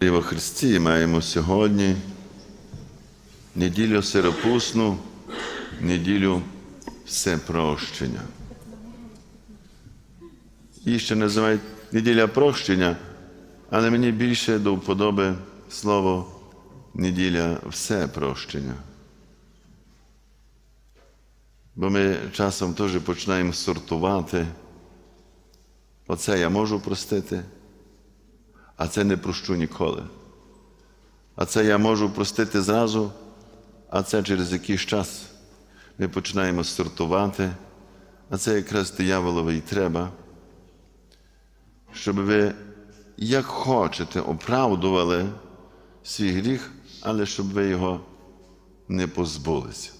І во Христі маємо сьогодні неділю сиропусну, неділю всепрощення. Її ще називають неділя прощення, але мені більше до вподоби слово неділя всепрощення. Бо ми часом теж починаємо сортувати. Оце я можу простити, а це не прощу ніколи. А це я можу простити зразу, а це через якийсь час ми починаємо сортувати, а це якраз дияволове і треба, щоб ви як хочете оправдували свій гріх, але щоб ви його не позбулися.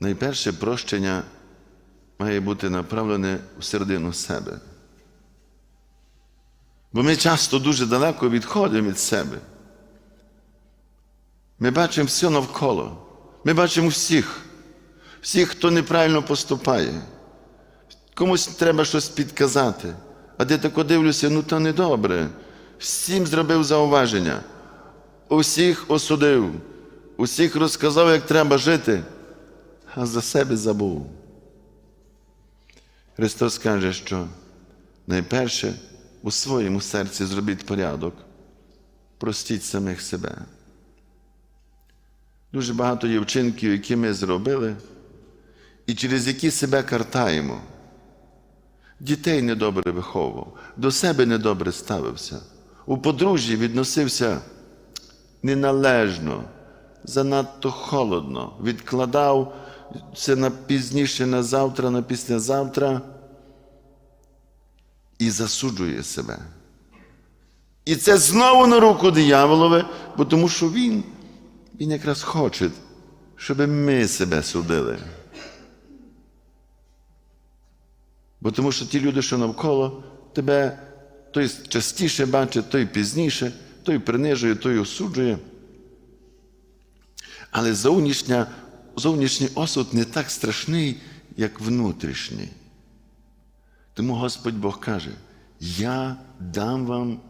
Найперше прощення має бути направлене всередину себе. Бо ми часто дуже далеко відходимо від себе. Ми бачимо все навколо. Ми бачимо всіх, всіх, хто неправильно поступає. Комусь треба щось підказати. А де тако дивлюся, ну то недобре. Всім зробив зауваження, усіх осудив, усіх розказав, як треба жити, а за себе забув. Христос каже, що найперше у своєму серці зробіть порядок, простіть самих себе. Дуже багато є вчинків, які ми зробили, і через які себе картаємо. Дітей недобре виховував, до себе недобре ставився, у подружжі відносився неналежно, занадто холодно, відкладав це на пізніше, на завтра, на післязавтра і засуджує себе. І це знову на руку дияволове, бо тому що він, він якраз хоче, щоб ми себе судили. Бо тому що ті люди, що навколо тебе, той частіше бачить, той пізніше, той принижує, той осуджує. Але зовнішня, зовнішній осуд не так страшний, як внутрішній. Тому Господь Бог каже: Я дам вам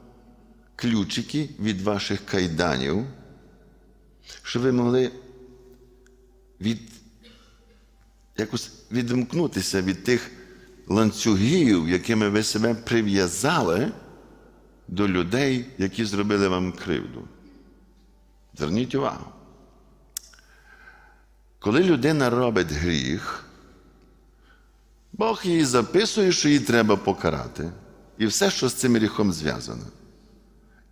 ключики від ваших кайданів, щоб ви могли від, якось відімкнутися від тих ланцюгів, якими ви себе прив'язали до людей, які зробили вам кривду. Зверніть увагу. Коли людина робить гріх, Бог їй записує, що її треба покарати. І все, що з цим гріхом зв'язано.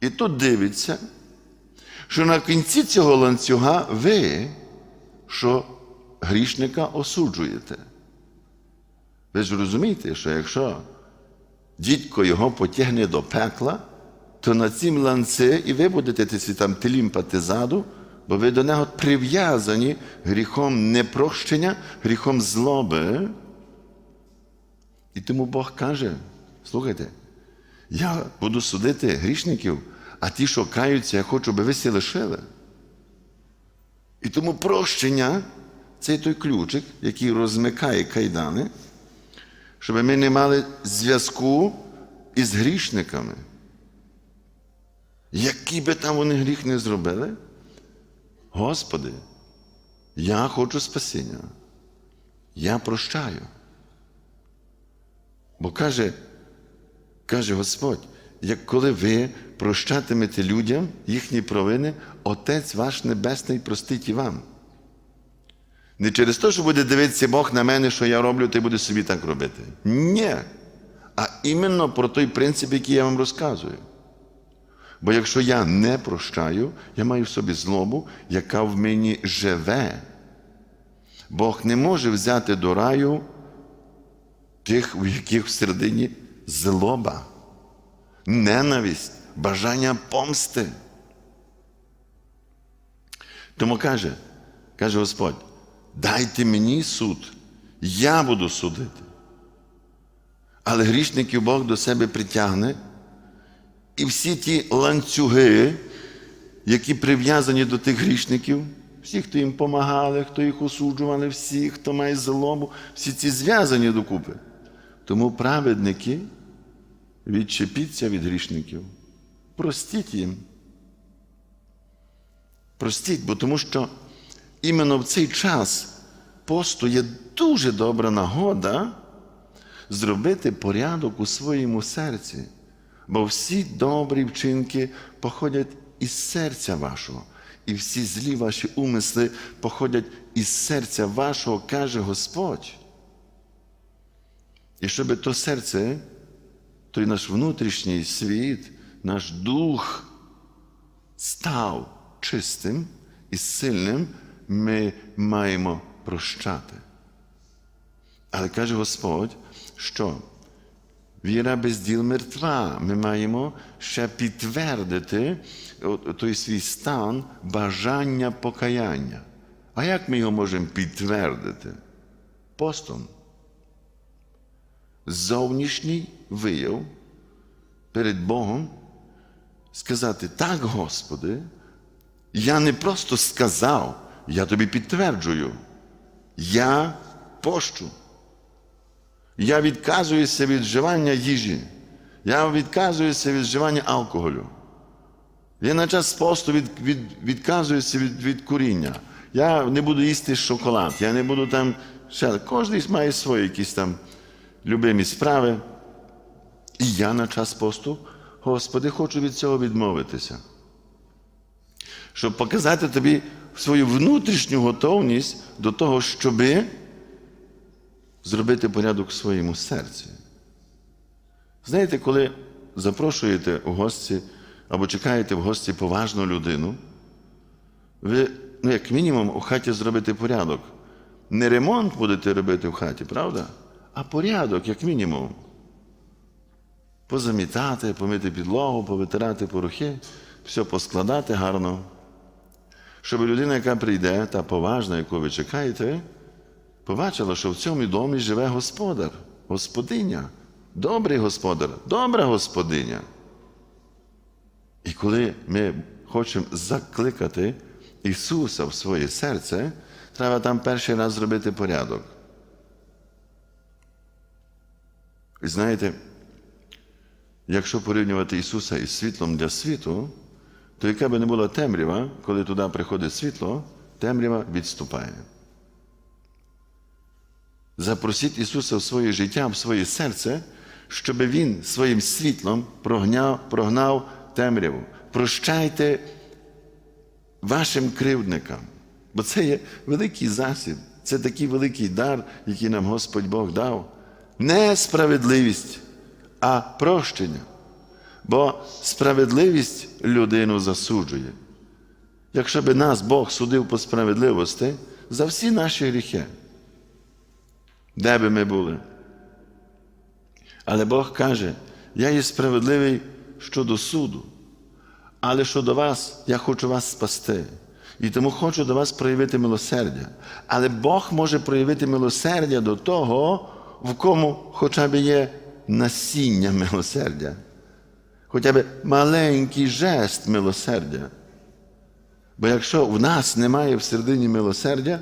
І тут дивиться, що на кінці цього ланцюга ви, що грішника осуджуєте. Ви ж розумієте, що якщо дідько його потягне до пекла, то на цім ланці і ви будете там телімпати ззаду, бо ви до нього прив'язані гріхом непрощення, гріхом злоби. І тому Бог каже: слухайте, я буду судити грішників, а ті, що каються, я хочу, би ви всі лишили. І тому прощення це той ключик, який розмикає кайдани, щоб ми не мали зв'язку із грішниками. Який би там вони гріх не зробили, Господи, я хочу спасіння. Я прощаю. Бо каже, каже Господь, як коли ви прощатимете людям їхні провини, Отець ваш Небесний простить і вам. Не через те, що буде дивитися Бог на мене, що я роблю, ти буде собі так робити. Ні. А іменно про той принцип, який я вам розказую. Бо якщо я не прощаю, я маю в собі злобу, яка в мені живе. Бог не може взяти до раю тих, у яких всередині злоба, ненависть, бажання помсти. Тому каже, каже Господь, дайте мені суд, я буду судити. Але грішників Бог до себе притягне, і всі ті ланцюги, які прив'язані до тих грішників, всі, хто їм допомагали, хто їх осуджували, всі, хто має злобу, всі ці зв'язані докупи. Тому праведники відчепіться від грішників. Простіть їм. Простіть, бо тому що іменно в цей час посту є дуже добра нагода зробити порядок у своєму серці. Бо всі добрі вчинки походять із серця вашого, і всі злі ваші умисли походять із серця вашого, каже Господь. І щоб то серце, той наш внутрішній світ, наш дух став чистим і сильним, ми маємо прощати. Але каже Господь, що віра без діл мертва. Ми маємо ще підтвердити той свій стан бажання покаяння. А як ми його можемо підтвердити? Постом. Зовнішній вияв перед Богом сказати, так, Господи, я не просто сказав, я тобі підтверджую. Я пощу. Я відказуюся від вживання їжі. Я відказуюся від вживання алкоголю. Я на час посту від, від, відказуюся від, від куріння. Я не буду їсти шоколад, я не буду там. ще. Кожен має свої якісь там любимі справи. І я на час посту, Господи, хочу від цього відмовитися. Щоб показати тобі свою внутрішню готовність до того, щоби зробити порядок в своєму серці. Знаєте, коли запрошуєте в гості або чекаєте в гості поважну людину, ви, ну, як мінімум, у хаті зробите порядок. Не ремонт будете робити в хаті, правда? А порядок, як мінімум. Позамітати, помити підлогу, повитирати порохи, все поскладати гарно. Щоб людина, яка прийде, та поважна, яку ви чекаєте, побачила, що в цьому домі живе господар, господиня, добрий господар, добра господиня. І коли ми хочемо закликати Ісуса в своє серце, треба там перший раз зробити порядок. І знаєте, якщо порівнювати Ісуса із світлом для світу, то яка би не була темрява, коли туди приходить світло, темрява відступає. Запросіть Ісуса в своє життя, в своє серце, щоб Він своїм світлом прогнав, прогнав темряву. Прощайте вашим кривдникам, бо це є великий засіб, це такий великий дар, який нам Господь Бог дав. Не справедливість, а прощення. Бо справедливість людину засуджує. Якщо би нас Бог судив по справедливості за всі наші гріхи, де би ми були? Але Бог каже, я є справедливий щодо суду, але щодо вас я хочу вас спасти. І тому хочу до вас проявити милосердя. Але Бог може проявити милосердя до того, в кому хоча б є насіння милосердя хоча б маленький жест милосердя. Бо якщо в нас немає в середині милосердя,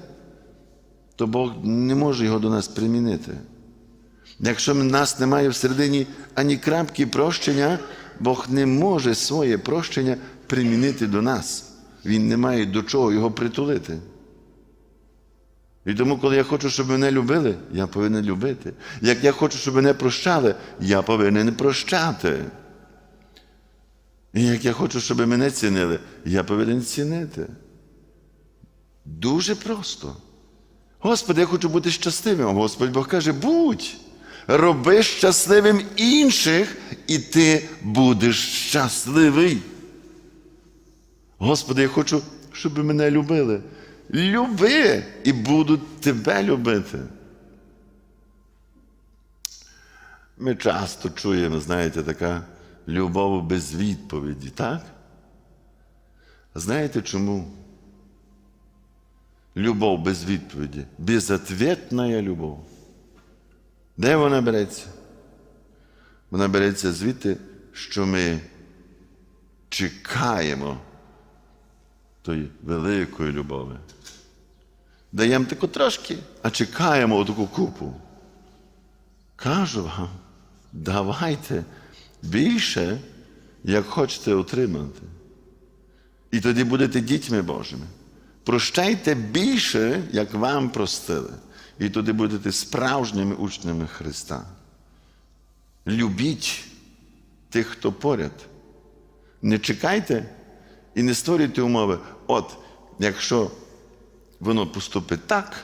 то Бог не може його до нас примінити. Якщо в нас немає в середині ані крапки прощення, Бог не може своє прощення примінити до нас. Він не має до чого його притулити. І тому, коли я хочу, щоб мене любили, я повинен любити. Як я хочу, щоб мене прощали, я повинен прощати. І як я хочу, щоб мене цінили, я повинен цінити. Дуже просто. Господи, я хочу бути щасливим. Господь Бог каже, будь, роби щасливим інших, і ти будеш щасливий. Господи, я хочу, щоб мене любили. Люби і буду тебе любити. Ми часто чуємо, знаєте, така любов без відповіді, так? Знаєте чому? Любов без відповіді, безответна любов. Де вона береться? Вона береться звідти, що ми чекаємо тої великої любові. Даємо таку трошки, а чекаємо таку купу. Кажу вам, давайте більше, як хочете отримати. І тоді будете дітьми Божими. Прощайте більше, як вам простили. І тоді будете справжніми учнями Христа. Любіть тих, хто поряд. Не чекайте і не створюйте умови. От, якщо воно поступить так,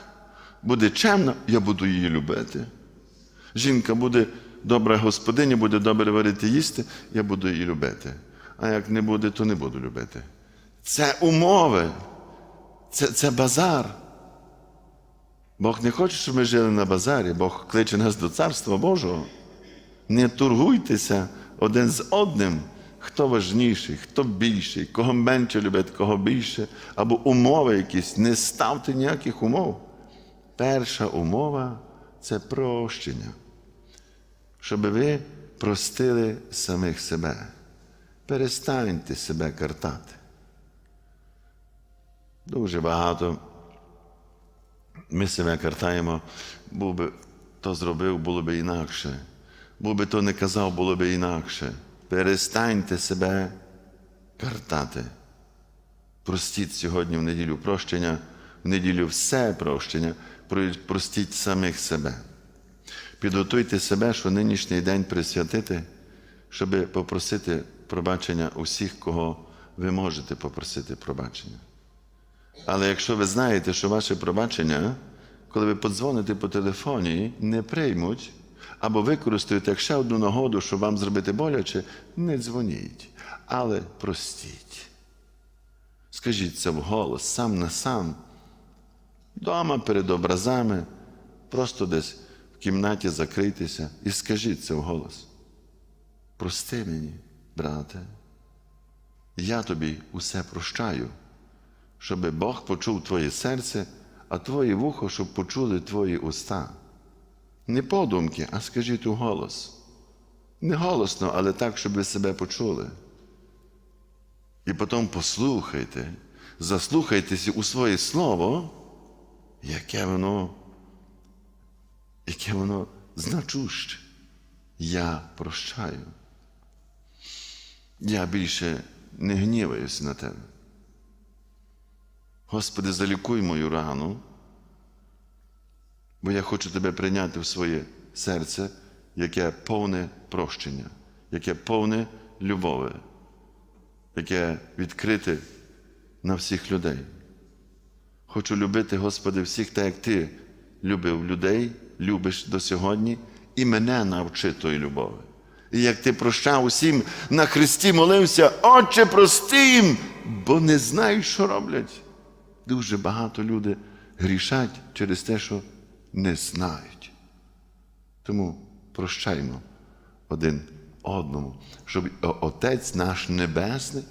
буде чемно, я буду її любити. Жінка буде добра господиня, буде добре варити їсти, я буду її любити. А як не буде, то не буду любити. Це умови, це, це базар. Бог не хоче, щоб ми жили на базарі, Бог кличе нас до Царства Божого. Не торгуйтеся один з одним, хто важніший, хто більший, кого менше любить, кого більше, або умови якісь. Не ставте ніяких умов. Перша умова це прощення. Щоб ви простили самих себе. Перестаньте себе картати. Дуже багато ми себе картаємо, був би то зробив, було би інакше. Був би то не казав, було би інакше. Перестаньте себе картати. Простіть сьогодні в неділю прощення, в неділю все прощення, простіть самих себе. Підготуйте себе, що нинішній день присвятити, щоб попросити пробачення усіх, кого ви можете попросити пробачення. Але якщо ви знаєте, що ваше пробачення, коли ви подзвоните по телефоні, не приймуть, або використають як ще одну нагоду, щоб вам зробити боляче, не дзвоніть, але простіть. Скажіть це вголос, сам на сам, вдома перед образами, просто десь в кімнаті закрийтеся і скажіть це вголос. Прости мені, брате, я тобі усе прощаю щоб Бог почув твоє серце, а твоє вухо, щоб почули твої уста. Не подумки, а скажіть у голос. Не голосно, але так, щоб ви себе почули. І потім послухайте, заслухайтеся у своє слово, яке воно, яке воно значуще. Я прощаю. Я більше не гніваюся на тебе. Господи, залікуй мою рану, бо я хочу Тебе прийняти в своє серце, яке повне прощення, яке повне любові, яке відкрите на всіх людей. Хочу любити, Господи, всіх так, як Ти любив людей, любиш до сьогодні, і мене навчи тої любові. І як ти прощав усім на Христі молився, Отче, прости їм, бо не знають, що роблять. Дуже багато людей грішать через те, що не знають. Тому прощаймо один одному, щоб Отець наш Небесний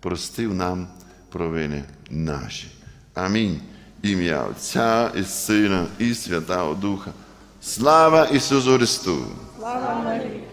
простив нам провини наші. Амінь. Ім'я Отця і Сина, і Святого Духа. Слава Ісусу Христу! Слава Марії!